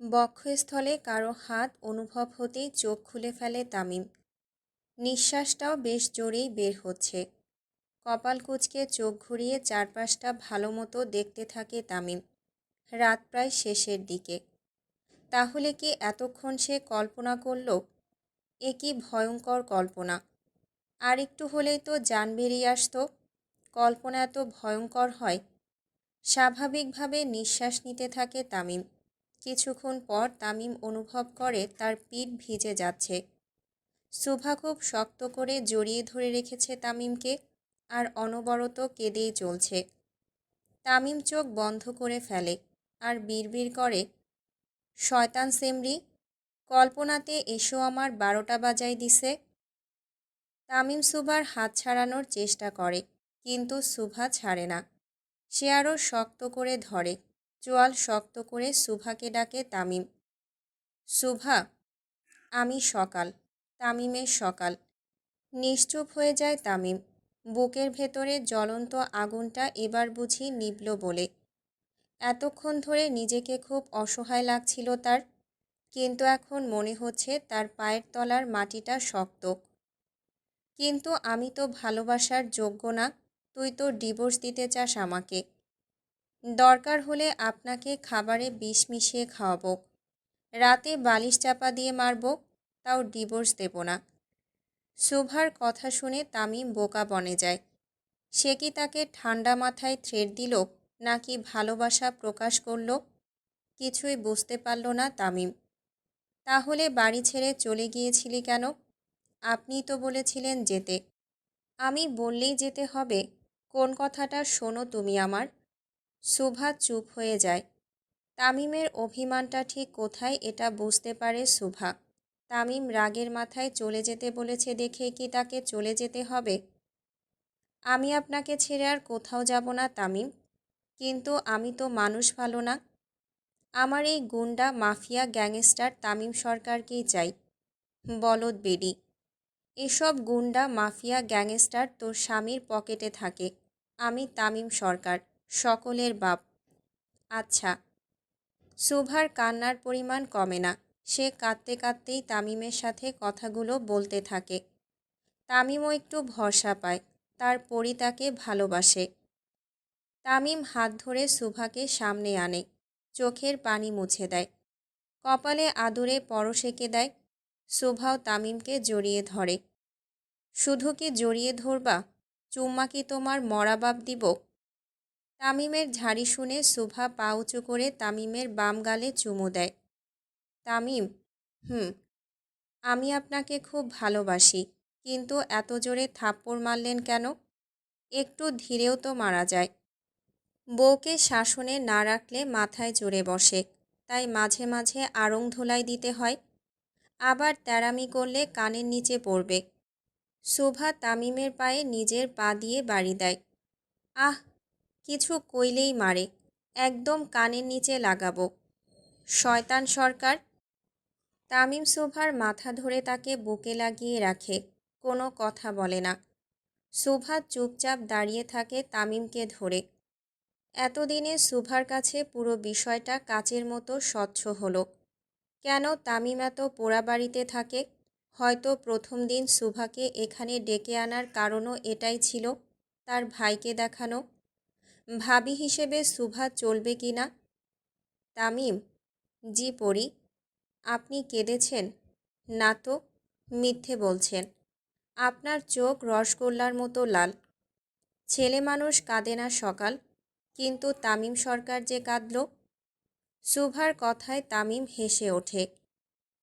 বক্ষস্থলে কারও হাত অনুভব হতেই চোখ খুলে ফেলে তামিম। নিঃশ্বাসটাও বেশ জোরেই বের হচ্ছে। কপাল কুচকে চোখ ঘুরিয়ে চারপাশটা ভালো মতো দেখতে থাকে তামিম। রাত প্রায় শেষের দিকে। তাহলে কি এতক্ষণ সে কল্পনা করল? এ কি ভয়ঙ্কর কল্পনা। আর একটু হলেই তো যান বেরিয়ে আসতো। কল্পনা এত ভয়ঙ্কর হয়। স্বাভাবিকভাবে নিঃশ্বাস নিতে থাকে তামিম। কিছুক্ষণ পর তামিম অনুভব করে তার পিঠ ভিজে যাচ্ছে। সুভা খুব শক্ত করে জড়িয়ে ধরে রেখেছে তামিমকে আর অনবরত কেঁদেই চলছে। তামিম চোখ বন্ধ করে ফেলে আর বিড়বিড় করে, শয়তান সেমরি, কল্পনাতে এসো আমার বারোটা বাজাই দিছে। তামিম সুভার হাত ছাড়ানোর চেষ্টা করে, কিন্তু সুভা ছাড়ে না। সে আরও শক্ত করে ধরে। চোয়াল শক্ত করে সুভাকে ডাকে তামিম। সুভা, আমি সকাল, তামিমের সকাল। নিশ্চুপ হয়ে যায় তামিম। বুকের ভেতরে জ্বলন্ত আগুনটা এবার বুঝি নিবল বলে। এতক্ষণ ধরে নিজেকে খুব অসহায় লাগছিল তার, কিন্তু এখন মনে হচ্ছে তার পায়ের তলার মাটিটা শক্ত। কিন্তু আমি তো ভালোবাসার যোগ্য না, তুই তো ডিভোর্স দিতে চাস আমাকে। দরকার হলে আপনাকে খাবারে বিষ মিশিয়ে খাওয়াবো। রাতে বালিশ চাপা দিয়ে মারব, তাও ডিভোর্স দেব না। সুভার কথা শুনে তামিম বোকা বনে যায়। সে কি তাকে ঠান্ডা মাথায় থ্রেড দিল, নাকি ভালোবাসা প্রকাশ করল? কিছুই বুঝতে পারল না তামিম। তাহলে বাড়ি ছেড়ে চলে গিয়েছিলি কেন? আপনি তো বলেছিলেন যেতে। আমি বললেই যেতে হবে। কোন কথাটা শোনো তুমি আমার। সুভা চুপ হয়ে যায়। তামিমের অভিমানটা ঠিক কোথায় এটা বুঝতে পারে সুভা। তামিম রাগের মাথায় চলে যেতে বলেছে দেখে কি তাকে চলে যেতে হবে? আমি আপনাকে ছেড়ে আর কোথাও যাব না তামিম। কিন্তু আমি তো মানুষ ভালো না। আমার এই গুন্ডা মাফিয়া গ্যাংস্টার তামিম সরকারকেই চাই। বলদ বেডি, এসব গুন্ডা মাফিয়া গ্যাংস্টার তোর স্বামীর পকেটে থাকে। আমি তামিম সরকার। সকলের বাপ। আচ্ছা সুভার কান্নার পরিমাণ কমে না। সে কাঁদতে কাঁদতেই তামিমের সাথে কথাগুলো বলতে থাকে। তামিমও একটু ভরসা পায়, তার পরি তাকে ভালোবাসে। তামিম হাত ধরে সুভাকে সামনে আনে, চোখের পানি মুছে দেয়। কপালে আদুরে এঁকে দেয় সুভাও তামিমকে জড়িয়ে ধরে। শুধু কি জড়িয়ে ধরবা? চুম্মা কি তোমার মরাবাব দিব? তামিমের ঝাড়ি শুনে শোভা পা উঁচু করে তামিমের বাম গালে চুমু দেয়। তামিম, হুম, আমি আপনাকে খুব ভালোবাসি, কিন্তু এত জোরে থাপ্পড় মারলেন কেন? একটু ধীরেও তো মারা যায়। বউকে শাসনে না রাখলে মাথায় জোরে বসে, তাই মাঝে মাঝে আড়ং ধোলাই দিতে হয়। আবার তেরামি করলে কানের নিচে পড়বে। শোভা তামিমের পায়ে নিজের পা দিয়ে বাড়ি দেয়। আহ কিছু কইলেই মারে, একদম কানের নিচে লাগাবো। শয়তান সরকার। তামিম শোভার মাথা ধরে তাকে বুকে লাগিয়ে রাখে, কোনো কথা বলে না। শোভা চুপচাপ দাঁড়িয়ে থাকে তামিমকে ধরে। এতদিনে সুভার কাছে পুরো বিষয়টা কাচের মতো স্বচ্ছ হলো। কেন তামিম এত পোড়া বাড়িতে থাকে? হয়তো প্রথম দিন সুভাকে এখানে ডেকে আনার কারণও এটাই ছিল, তার ভাইকে দেখানো। ভাবি হিসেবে সুভা চলবে কি না? তামিম, জি পড়ি। আপনি কেঁদেছেন? না তো, মিথ্যে বলছেন। আপনার চোখ রসগোল্লার মতো লাল। ছেলে মানুষ কাঁদে না সকাল, কিন্তু তামিম সরকার যে কাঁদল। সুভার কথায় তামিম হেসে ওঠে।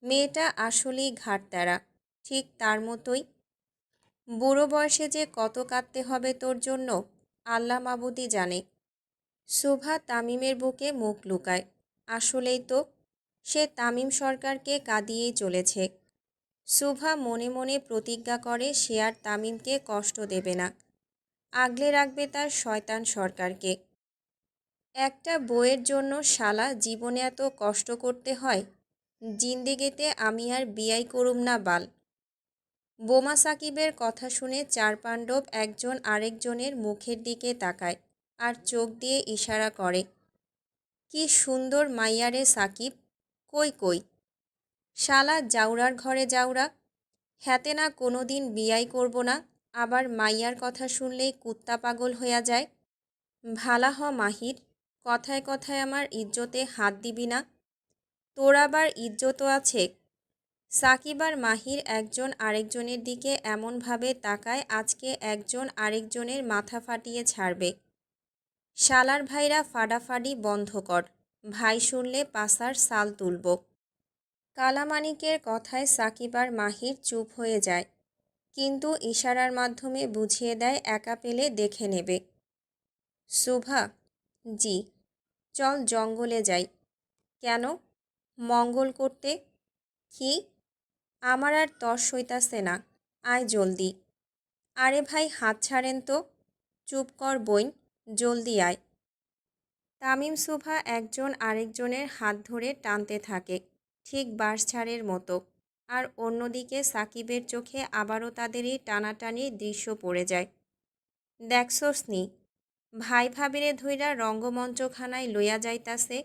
মেয়েটা আসলেই ঘাটতারা ঠিক তার মতোই। বুড়ো বয়সে যে কত কাঁদতে হবে তোর জন্য? আল্লাহ মাবুদি জানে। সুভা তামিমের বুকে মুখ লুকায়। আসলেই তো, সে তামিম সরকারকে কাঁদিয়েই চলেছে। সুভা মনে মনে প্রতিজ্ঞা করে সে আর তামিমকে কষ্ট দেবে না। আগলে রাখবে তার শয়তান সরকারকে। একটা বইয়ের জন্য শালা জীবনে এত কষ্ট করতে হয়? জিন্দিগিতে আমি আর বিয়াই করুম না বাল। বোমা সাকিবের কথা শুনে চার পাণ্ডব একজন আরেকজনের মুখের দিকে তাকায় আর চোখ দিয়ে ইশারা করে, কি সুন্দর মাইয়ারে সাকিব, কই কই? শালা জাউরার ঘরে জাউরা হ্যাতে না কোনো দিন বিয়াই করব না, আবার মাইয়ার কথা শুনলেই কুত্তা পাগল হইয়া যায়? ভালা হ মাহির, কথায় কথায় আমার ইজ্জতে হাত দিবি না, তোর আবার ইজ্জতও আছে সাকিব আর মাহির একজন আরেকজনের দিকে এমনভাবে তাকায় আজকে একজন আরেকজনের মাথা ফাটিয়ে ছাড়বে। শালার ভাইরা ফাডাফাডি বন্ধ কর, ভাই শুনলে পাসার সাল তুলব। কালামানিকের কথায় সাকিব আর মাহির চুপ হয়ে যায়, কিন্তু ইশারার মাধ্যমে বুঝিয়ে দেয় একা পেলে দেখে নেবে। শুভা জি, চল জঙ্গলে যাই। কেন? মঙ্গল করতে? কি? আমার আর তর সইতাছে না, আয় জলদি। আরে ভাই, হাত ছাড়েন তো। চুপ কর বইন, জলদি আয়। তামিম সুভা একজন আরেকজনের হাত ধরে টানতে থাকে, ঠিক বাস ছাড়ের মতো। আর অন্যদিকে সাকিবের চোখে আবারও তাদেরই টানাটানির দৃশ্য পড়ে যায়। দেখছস নি, ভাই ভাবিরে ধইরা রঙ্গমঞ্চখানায় লইয়া যাইতাছে,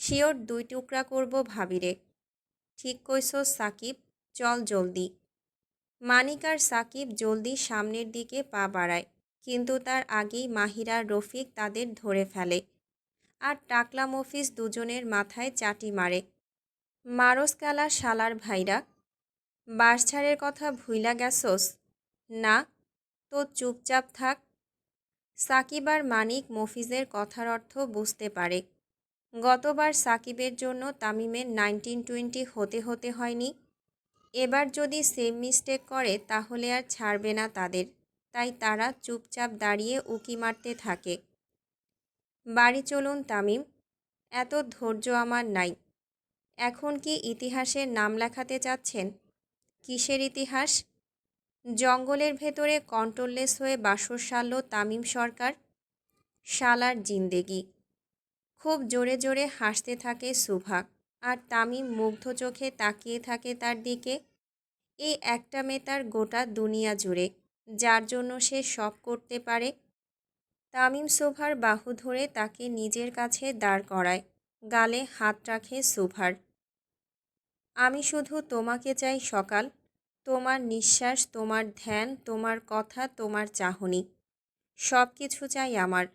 শিওর দুই টুকরা করব ভাবিরে। ঠিক কইছস সাকিব চল জলদি। মানিক আর সাকিব জলদি সামনের দিকে পা বাড়ায়, কিন্তু তার আগেই মাহিরা রফিক তাদের ধরে ফেলে আর টাকলা মফিস দুজনের মাথায় চাটি মারে। মারস কালা শালার ভাইরা বাঁশঝাড়ের কথা ভুইলা গেছস? না, তো চুপচাপ থাক। সাকিব আর মানিক মফিজের কথার অর্থ বুঝতে পারে। গতবার সাকিবের জন্য তামিমের নাইনটিন টোয়েন্টি হতে হতে হয়নি। এবার যদি সেম মিস্টেক করে, তাহলে আর ছাড়বে না তাদের। তাই তারা চুপচাপ দাঁড়িয়ে উকি মারতে থাকে। বাড়ি চলুন, তামিম। এত ধৈর্য আমার নাই। এখন কি ইতিহাসের নাম লেখাতে চাচ্ছেন? কিসের ইতিহাস? জঙ্গলের ভেতরে কন্ট্রোললেস হয়ে বাসর সারল তামিম সরকার। শালার জিন্দেগি। খুব জোরে জোরে হাসতে থাকে সুভা। আর তামিম মুগ্ধ চোখে তাকিয়ে থাকে তার দিকে। এই একটা মেয়ে তার গোটা দুনিয়া জুড়ে, যার জন্য সে সব করতে পারে। তামিম সুভার বাহু ধরে তাকে নিজের কাছে দাঁড় করায়, গালে হাত রাখে সুভার আমি শুধু তোমাকে চাই সকাল, তোমার নিঃশ্বাস, তোমার ধ্যান, তোমার কথা, তোমার চাহনি সব কিছু চাই আমার।